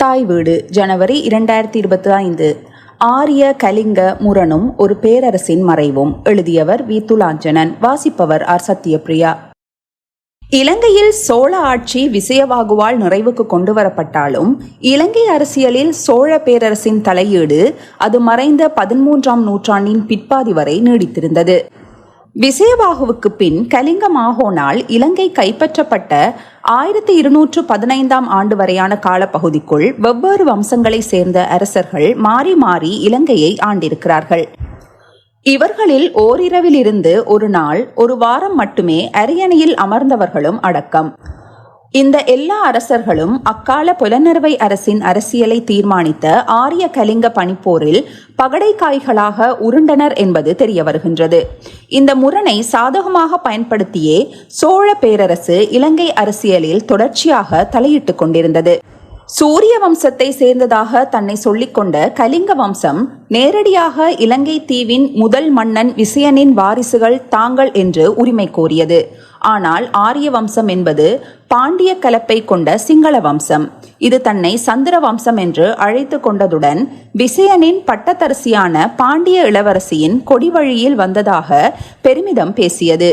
தாய் வீடு ஜனவரி இரண்டாயிரத்தி இருபத்தி ஐந்து ஆரிய கலிங்க முரணும் ஒரு பேரரசின் மறைவும் எழுதியவர் வி. துலாஞ்சனன் வாசிப்பவர் ஆர். சத்யபிரியா இலங்கையில் சோழ ஆட்சி விசயவாகுவால் நிறைவுக்கு கொண்டு வரப்பட்டாலும் இலங்கை அரசியலில் சோழ பேரரசின் தலையீடு அது மறைந்த பதிமூன்றாம் நூற்றாண்டின் பிற்பாதி வரை நீடித்திருந்தது. விசயபாகுவுக்கு பின் கலிங்க மாகோனால் இலங்கை கைப்பற்றப்பட்ட ஆயிரத்தி இருநூற்று பதினைந்தாம் ஆண்டு வரையான காலப்பகுதிக்குள் வெவ்வேறு வம்சங்களை சேர்ந்த அரசர்கள் மாறி மாறி இலங்கையை ஆண்டிருக்கிறார்கள். இவர்களில் ஓரிரவிலிருந்து ஒரு நாள் ஒரு வாரம் மட்டுமே அரியணையில் அமர்ந்தவர்களும் அடக்கம். இந்த எல்லா அரசர்களும் அக்கால புலனறுவை அரசின் அரசியலை தீர்மானித்த ஆரிய கலிங்க பணிப்போரில் பகடைக்காய்களாக உருண்டனர் என்பது தெரிய வருகின்றது. இந்த முரணை சாதகமாக பயன்படுத்தியே சோழ பேரரசு இலங்கை அரசியலில் தொடர்ச்சியாக தலையிட்டுக் கொண்டிருந்தது. சூரிய வம்சத்தை சேர்ந்ததாக தன்னை சொல்லிக்கொண்ட கலிங்க வம்சம் நேரடியாக இலங்கை தீவின் முதல் மன்னன் விசயனின் வாரிசுகள் தாங்கள் என்று உரிமை கோரியது. ஆனால் ஆரிய வம்சம் என்பது பாண்டிய கலப்பை கொண்ட சிங்கள வம்சம். இது தன்னை சந்திர வம்சம் என்று அழைத்து கொண்டதுடன் விசயனின் பட்டத்தரசியான பாண்டிய இளவரசியின் கொடிவழியில் வந்ததாக பெருமிதம் பேசியது.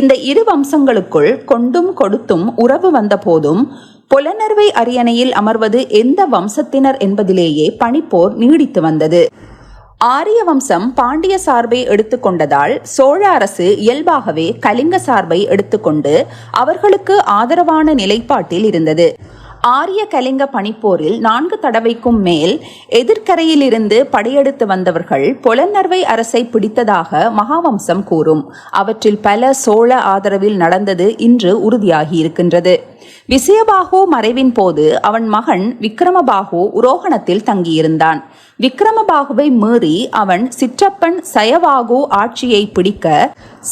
இந்த இரு வம்சங்களுக்குள் கொண்டும் கொடுத்தும் உறவு வந்த போதும் புலனர்வை அரியணையில் அமர்வது எந்த வம்சத்தினர் என்பதிலேயே பணிப்போர் நீடித்து வந்தது. ஆரிய வம்சம் பாண்டிய சார்பை எடுத்துக்கொண்டதால் சோழ அரசு இயல்பாகவே கலிங்க சார்பை எடுத்துக்கொண்டு அவர்களுக்கு ஆதரவான நிலைப்பாட்டில் இருந்தது. ஆரிய கலிங்க பணிப்போரில் நான்கு தடவைக்கும் மேல் எதிர்கரையிலிருந்து படையெடுத்து வந்தவர்கள் புலனர்வை அரசை பிடித்ததாக மகாவம்சம் கூறும். அவற்றில் பல சோழ ஆதரவில் நடந்தது இன்று உறுதியாகி இருக்கின்றது. விசயபாகு மறைவின் போது அவன் மகன் விக்ரமபாகு உரோகணத்தில் தங்கியிருந்தான். விக்ரமபாகுவை மீறி அவன் சிற்றப்பன் சயவாகு ஆட்சியை பிடிக்க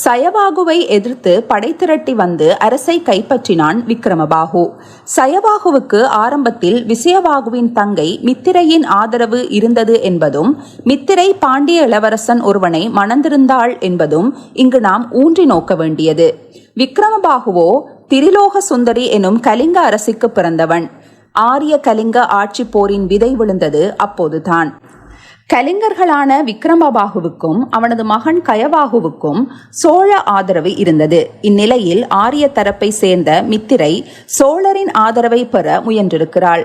சயவாகுவை எதிர்த்து படை திரட்டி வந்து அரசை கைப்பற்றினான் விக்ரமபாகு சயவாகுவுக்கு ஆரம்பத்தில் விசயவாகுவின் தங்கை மித்திரையின் ஆதரவு இருந்தது என்பதும் மித்திரை பாண்டிய இளவரசன் ஒருவனை மணந்திருந்தாள் என்பதும் இங்கு நாம் ஊன்றி நோக்க வேண்டியது. விக்ரமபாகுவோ திரிலோக சுந்தரி எனும் கலிங்க அரசிக்கு பிறந்தவன். ஆரிய கலிங்க ஆட்சி போரின் விதை விழுந்தது அப்போதுதான். கலிங்கர்களான விக்ரமபாகுவுக்கும் அவனது மகன் கயவாகுவுக்கும் சோழ ஆதரவு இருந்தது. இந்நிலையில் ஆரிய தரப்பை சேர்ந்த மித்திரை சோழரின் ஆதரவை பெற முயன்றிருக்கிறாள்.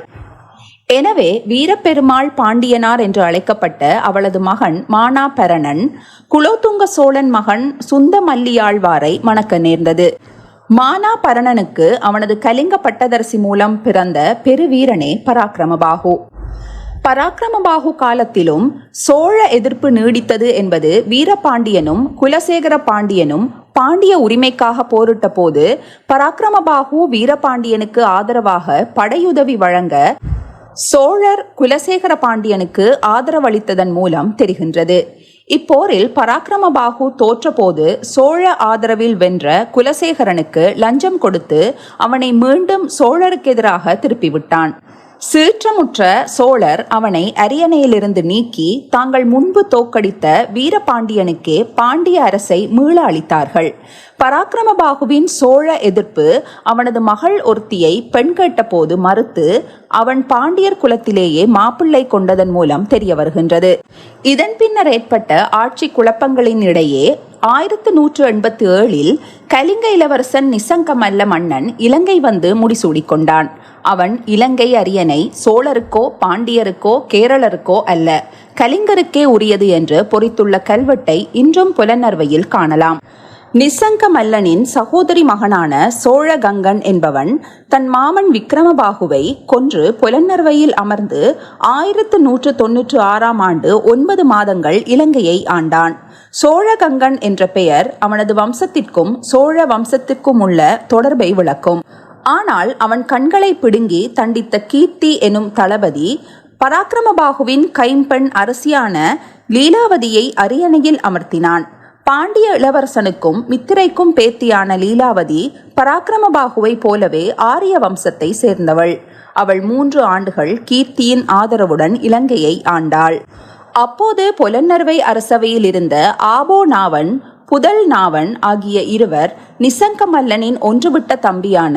எனவே வீரப்பெருமாள் பாண்டியனார் என்று அழைக்கப்பட்ட அவளது மகன் மானா பரணன் குலோத்துங்க சோழன் மகன் சுந்தமல்லியாழ்வாரை மணக்க நேர்ந்தது. மானா பரணனுக்கு அவனது கலிங்க பட்டதரசி மூலம் பிறந்த பெருவீரனே பராக்கிரமபாகு. பராக்கிரமபாகு காலத்திலும் சோழ எதிர்ப்பு நீடித்தது என்பது வீரபாண்டியனும் குலசேகர பாண்டியனும் பாண்டிய உரிமைக்காக போரிட்ட போது பராக்கிரமபாகு வீரபாண்டியனுக்கு ஆதரவாக படையுதவி வழங்க சோழர் குலசேகர பாண்டியனுக்கு ஆதரவளித்ததன் மூலம் தெரிகின்றது. இப்போரில் பராக்கிரமபாகு தோற்றபோது சோழ ஆதரவில் வென்ற குலசேகரனுக்கு லஞ்சம் கொடுத்து அவனை மீண்டும் சோழருக்கு எதிராக திருப்பிவிட்டான். சீற்றமுற்ற சோழர் அவனை அரியணையிலிருந்து நீக்கி தாங்கள் முன்பு தோக்கடித்த வீரபாண்டியனுக்கே பாண்டிய அரசை மீள அளித்தார்கள். பராக்கிரமபாகுவின் சோழ எதிர்ப்பு அவனது மகள் ஒருத்தியை பெண் கேட்டபோது மறுத்து அவன் பாண்டியர் குலத்திலேயே மாப்பிள்ளை கொண்டதன் மூலம் தெரிய வருகின்றது. இதன் பின்னர் ஏற்பட்ட ஆட்சி குழப்பங்களின் இடையே ஆயிரத்து நூற்று எண்பத்தி ஏழில் கலிங்க இளவரசன் நிசங்கமல்ல மன்னன் இலங்கை வந்து முடிசூடிக்கொண்டான். அவன் இலங்கை அரியணை சோழருக்கோ பாண்டியருக்கோ கேரளருக்கோ அல்ல கலிங்கருக்கே உரியது என்று பொறித்துள்ள கல்வெட்டை இன்றும் புலனர்வையில் காணலாம். நிசங்க மல்லனின் சகோதரி மகனான சோழகங்கன் என்பவன் தன் மாமன் விக்ரமபாகுவை கொன்று புலன்னர்வையில் அமர்ந்து ஆயிரத்து நூற்று தொன்னூற்று ஆறாம் ஆண்டு ஒன்பது மாதங்கள் இலங்கையை ஆண்டான். சோழகங்கன் என்ற பெயர் அவனது வம்சத்திற்கும் சோழ வம்சத்திற்கும் உள்ள தொடர்பை விளக்கும். ஆனால் அவன் கண்களை பிடுங்கி தண்டித்த கீர்த்தி எனும் தளபதி பராக்கிரமபாகுவின் கைம்பெண் அரசியான லீலாவதியை அரியணையில் அமர்த்தினான். பாண்டிய இளவரசனுக்கும் மித்திரைக்கும் பேத்தியான லீலாவதி பராக்கிரமபாகுவை போலவே ஆரிய வம்சத்தை சேர்ந்தவள். அவள் மூன்று ஆண்டுகள் கீர்த்தியின் ஆதரவுடன் இலங்கையை ஆண்டாள். அப்போது புலன்னர்வை அரசவையில் இருந்த ஆபோ நாவன் புதல் நாவன் ஆகிய இருவர் நிசங்கமல்லனின் ஒன்றுவிட்ட தம்பியான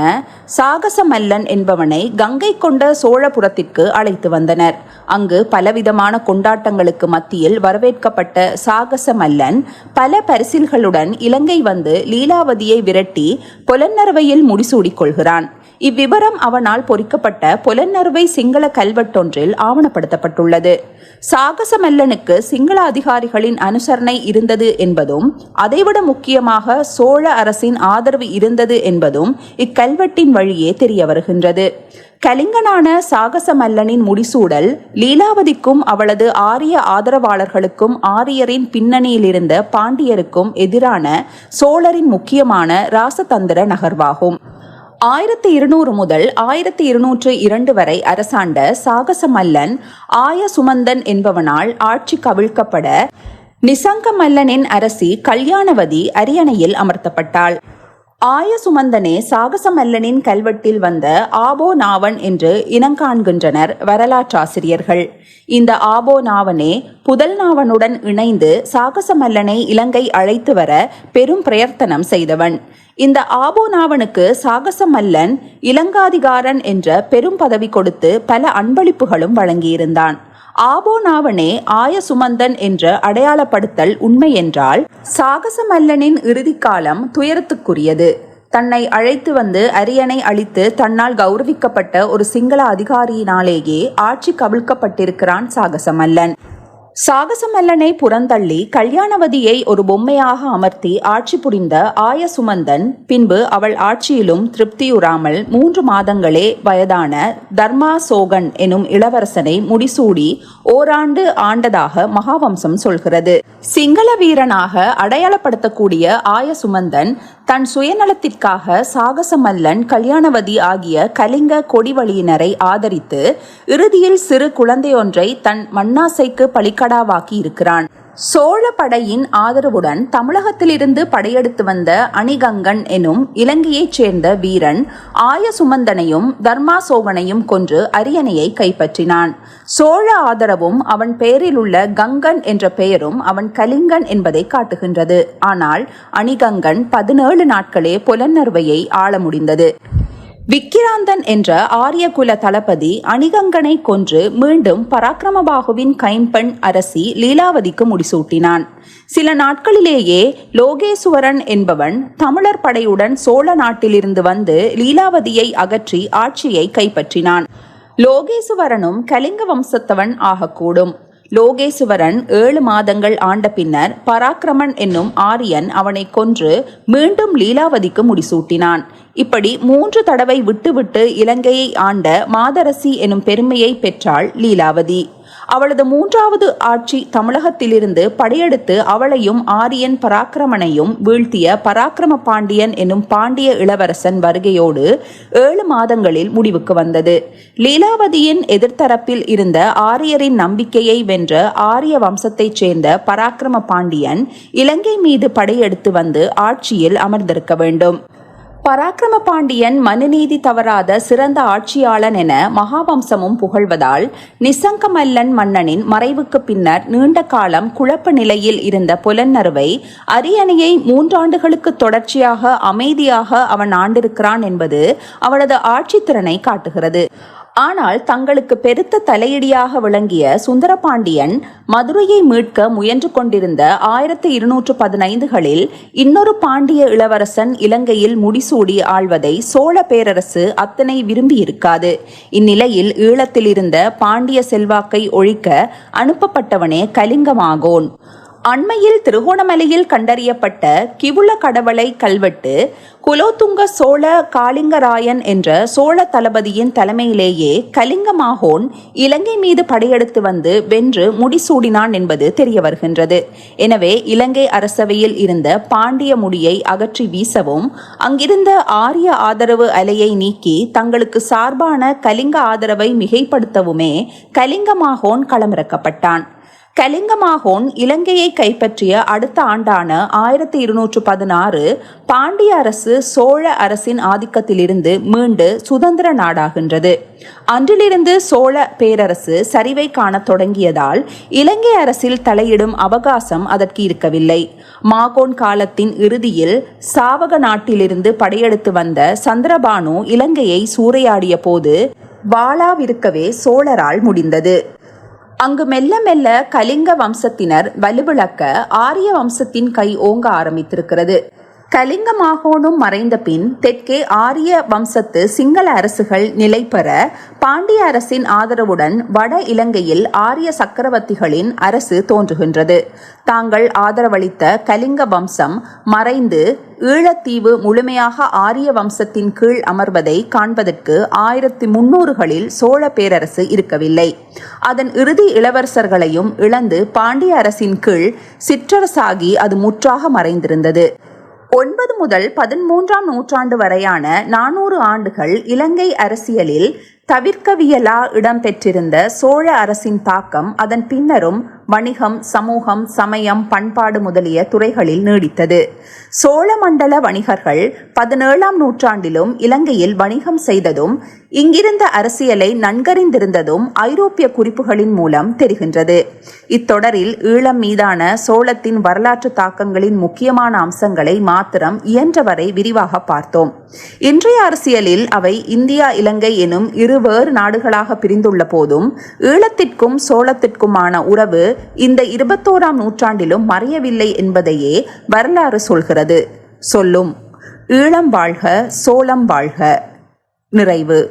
சாகசமல்லன் என்பவனை கங்கை கொண்ட சோழபுரத்திற்கு அழைத்து வந்தனர். அங்கு பலவிதமான கொண்டாட்டங்களுக்கு மத்தியில் வரவேற்கப்பட்ட சாகசமல்லன் பல பரிசில்களுடன் இலங்கை வந்து லீலாவதியை விரட்டி புலன்னறுவையில் முடிசூடிக் கொள்கிறான் இவ்விவரம் அவனால் பொறிக்கப்பட்ட புலன்னறுவை சிங்கள கல்வெட்டொன்றில் ஆவணப்படுத்தப்பட்டுள்ளது. சாகசமல்லனுக்கு சிங்கள அதிகாரிகளின் அனுசரணை இருந்தது என்பதும் அதைவிட முக்கியமாக சோழ அரசின் ஆதரவு இருந்தது என்பதும் இக்கல்வெட்டின் வழியே தெரிய வருகின்றது. கலிங்கனான சாகசமல்லனின் முடிசூடல் லீலாவதிக்கும் அவளது ஆரிய ஆதரவாளர்களுக்கும் ஆரியரின் பின்னணியிலிருந்த பாண்டியருக்கும் எதிரான சோழரின் முக்கியமான ராசதந்திர நகர்வாகும். ஆயிரத்தி இருநூறு முதல் ஆயிரத்தி இருநூற்று இரண்டு வரை அரசாண்ட சாகசமல்லன் ஆய சுமந்தன் என்பவனால் ஆட்சி கவிழ்க்கப்பட நிசங்கமல்லனின் அரசி கல்யாணவதி அரியணையில் அமர்த்தப்பட்டாள். ஆய சுமந்தனே சாகசமல்லனின் கல்வெட்டில் வந்த ஆபோ நாவன் என்று இனங்காண்கின்றனர் வரலாற்றாசிரியர்கள். இந்த ஆபோ நாவனே புதல் நாவனுடன் இணைந்து சாகசமல்லனை இலங்கை அழைத்து வர பெரும் பிரயர்த்தனம் செய்தவன். இந்த ஆபோநாவனுக்கு சாகசமல்லன் இலங்காதிகாரன் என்ற பெரும் பதவி கொடுத்து பல அன்பளிப்புகளும் வழங்கியிருந்தான். ஆபோனாவனே ஆய சுமந்தன் என்ற அடையாளப்படுத்தல் உண்மை என்றால் சாகசமல்லனின் இறுதிக்காலம் துயரத்துக்குரியது. தன்னை அழைத்து வந்து அரியணை அளித்து தன்னால் கௌரவிக்கப்பட்ட ஒரு சிங்கள அதிகாரியினாலேயே ஆட்சி கவிழ்க்கப்பட்டிருக்கிறான் சாகசமல்லன். சாகசமல்லனை புறந்தள்ளி கல்யாணவதியை ஒரு பொம்மையாக அமர்த்தி ஆட்சி புரிந்த ஆய சுமந்தன் பின்பு அவள் ஆட்சியிலும் திருப்தியுறாமல் மூன்று மாதங்களே வயதான தர்மா சோகன் எனும் இளவரசனை முடிசூடி ஓராண்டு ஆண்டதாக மகாவம்சம் சொல்கிறது. சிங்கள வீரனாக அடையாளப்படுத்தக்கூடிய ஆய சுமந்தன் தன் சுயநலத்திற்காக சாகசமல்லன் கல்யாணவதி ஆகிய கலிங்க கொடிவழியினரை ஆதரித்து இறுதியில் சிறு குழந்தையொன்றை தன் மண்ணாசைக்கு பலிக்கடாவாக்கி இருக்கிறான் சோழ படையின் ஆதரவுடன் தமிழகத்திலிருந்து படையெடுத்து வந்த அணிகங்கன் எனும் இலங்கையைச் சேர்ந்த வீரன் ஆய சுமந்தனையும் தர்மாசோகனையும் கொன்று அரியணையை கைப்பற்றினான். சோழ ஆதரவும் அவன் பெயரில் உள்ள கங்கன் என்ற பெயரும் அவன் கலிங்கன் என்பதை காட்டுகின்றது. ஆனால் அணிகங்கன் பதினேழு நாட்களே புலன்னறுவையை ஆள முடிந்தது. விக்கிராந்தன் என்ற ஆரியகுல தளபதி அணிகங்கனை கொன்று மீண்டும் பராக்கிரமபாகுவின் கைம்பெண் அரசி லீலாவதிக்கு முடிசூட்டினான். சில நாட்களிலேயே லோகேசுவரன் என்பவன் தமிழர் படையுடன் சோழ நாட்டிலிருந்து வந்து லீலாவதியை அகற்றி ஆட்சியை கைப்பற்றினான். லோகேசுவரனும் கலிங்க வம்சத்தவன் ஆகக்கூடும். லோகேசுவரன் ஏழு மாதங்கள் ஆண்ட பின்னர் பராக்கிரமன் என்னும் ஆரியன் அவனை கொன்று மீண்டும் லீலாவதிக்கு முடிசூட்டினான். இப்படி மூன்று தடவை விட்டுவிட்டு இலங்கையை ஆண்ட மாதரசி எனும் பெருமையை பெற்றாள் லீலாவதி. அவளது மூன்றாவது ஆட்சி தமிழகத்திலிருந்து படையெடுத்து அவளையும் ஆரியன் பராக்கிரமனையும் வீழ்த்திய பராக்கிரம பாண்டியன் எனும் பாண்டிய இளவரசன் வருகையோடு ஏழு மாதங்களில் முடிவுக்கு வந்தது. லீலாவதியின் எதிர்த்தரப்பில் இருந்த ஆரியரின் நம்பிக்கையை வென்ற ஆரிய வம்சத்தைச் சேர்ந்த பராக்கிரம பாண்டியன் இலங்கை மீது படையெடுத்து வந்து ஆட்சியில் அமர்ந்திருக்க வேண்டும். பராக்கிரம பாண்டியன் மனுநீதி தவறாத சிறந்த ஆட்சியாளன் என மகாவம்சமும் புகழ்வதால் நிசங்கமல்லன் மன்னனின் மறைவுக்கு பின்னர் நீண்ட காலம் குழப்ப நிலையில் இருந்த புலன்னருவை அரியணையை மூன்றாண்டுகளுக்கு தொடர்ச்சியாக அமைதியாக அவன் ஆண்டிருக்கிறான் என்பது அவளது ஆட்சித்திறனை காட்டுகிறது. ஆனால் தங்களுக்கு பெருத்த தலையடியாக விளங்கிய சுந்தரபாண்டியன் மதுரையை மீட்க முயன்று கொண்டிருந்த ஆயிரத்தி இருநூற்று பதினைந்துகளில் இன்னொரு பாண்டிய இளவரசன் இலங்கையில் முடிசூடி ஆள்வதை சோழ பேரரசு அத்தனை விரும்பியிருக்காது. இந்நிலையில் ஈழத்தில் இருந்த பாண்டிய செல்வாக்கை ஒழிக்க அனுப்பப்பட்டவனே கலிங்கமாகோன். அண்மையில் திருகோணமலையில் கண்டறியப்பட்ட கிவுள கடவளை கல்வெட்டு குலோத்துங்க சோழ காளிங்கராயன் என்ற சோழ தளபதியின் தலைமையிலேயே கலிங்கமாகோன் இலங்கை மீது படையெடுத்து வந்து வென்று முடிசூடினான் என்பது தெரிய வருகின்றது எனவே இலங்கை அரசவையில் இருந்த பாண்டிய முடியை அகற்றி வீசவும் அங்கிருந்த ஆரிய ஆதரவு அலையை நீக்கி தங்களுக்கு சார்பான கலிங்க ஆதரவை மிகைப்படுத்தவுமே கலிங்கமாகோன் களமிறக்கப்பட்டான். கலிங்கமாகோன் இலங்கையை கைப்பற்றிய அடுத்த ஆண்டான ஆயிரத்தி இருநூற்று பதினாறு பாண்டிய அரசு சோழ அரசின் ஆதிக்கத்திலிருந்து மீண்டு சுதந்திர நாடாகின்றது. அன்றிலிருந்து சோழ பேரரசு சரிவை காணத் தொடங்கியதால் இலங்கை அரசில் தலையிடும் அவகாசம் அதற்கு இருக்கவில்லை. மாகோன் காலத்தின் இறுதியில் சாவக நாட்டிலிருந்து படையெடுத்து வந்த சந்திரபானு இலங்கையை சூறையாடிய போது வாளாவிருக்கவே சோழரால் முடிந்தது. அங்கு மெல்ல மெல்ல கலிங்க வம்சத்தினர் வலுவிழக்க ஆரிய வம்சத்தின் கை ஓங்க ஆரம்பித்திருக்கிறது. கலிங்க மாகோனும் மறைந்த பின் தெற்கே ஆரிய வம்சத்து சிங்கள அரசுகள் நிலை பெற பாண்டிய அரசின் ஆதரவுடன் வட இலங்கையில் ஆரிய சக்கரவர்த்திகளின் அரசு தோன்றுகின்றது. தாங்கள் ஆதரவளித்த கலிங்க வம்சம் மறைந்து ஈழத்தீவு முழுமையாக ஆரிய வம்சத்தின் கீழ் அமர்வதை காண்பதற்கு ஆயிரத்தி முன்னூறுகளில் சோழ பேரரசு இருக்கவில்லை. அதன் இறுதி இளவரசர்களையும் இழந்து பாண்டிய அரசின் கீழ் சிற்றரசாகி அது முற்றாக மறைந்திருந்தது. ஒன்பது முதல் பதிமூன்றாம் நூற்றாண்டு வரையான நானூறு ஆண்டுகள் இலங்கை அரசியலில் தவிர்க்கவியலா இடம்பெற்றிருந்த சோழ அரசின் தாக்கம் அதன் பின்னரும் வணிகம் சமூகம் சமயம் பண்பாடு முதலிய துறைகளில் நீடித்தது. சோழ மண்டல வணிகர்கள் பதினேழாம் நூற்றாண்டிலும் இலங்கையில் வணிகம் செய்ததும் இங்கிருந்த அரசியலை நன்கறிந்திருந்ததும் ஐரோப்பிய குறிப்புகளின் மூலம் தெரிகின்றது. இத்தொடரில் ஈழம் மீதான சோழத்தின் வரலாற்று தாக்கங்களின் முக்கியமான அம்சங்களை மாத்திரம் இயன்றவரை விரிவாக பார்த்தோம். இன்றைய அரசியலில் அவை இந்தியா இலங்கை எனும் இரு வேறு நாடுகளாக பிரிந்துள்ள போதும் ஈழத்திற்கும் சோழத்திற்குமான உறவு இந்த இருபத்தோராம் நூற்றாண்டிலும் மறையவில்லை என்பதையே வரலாறு சொல்கிறது. சொல்லும். ஈழம் வாழ்க சோளம் வாழ்க. நிறைவு.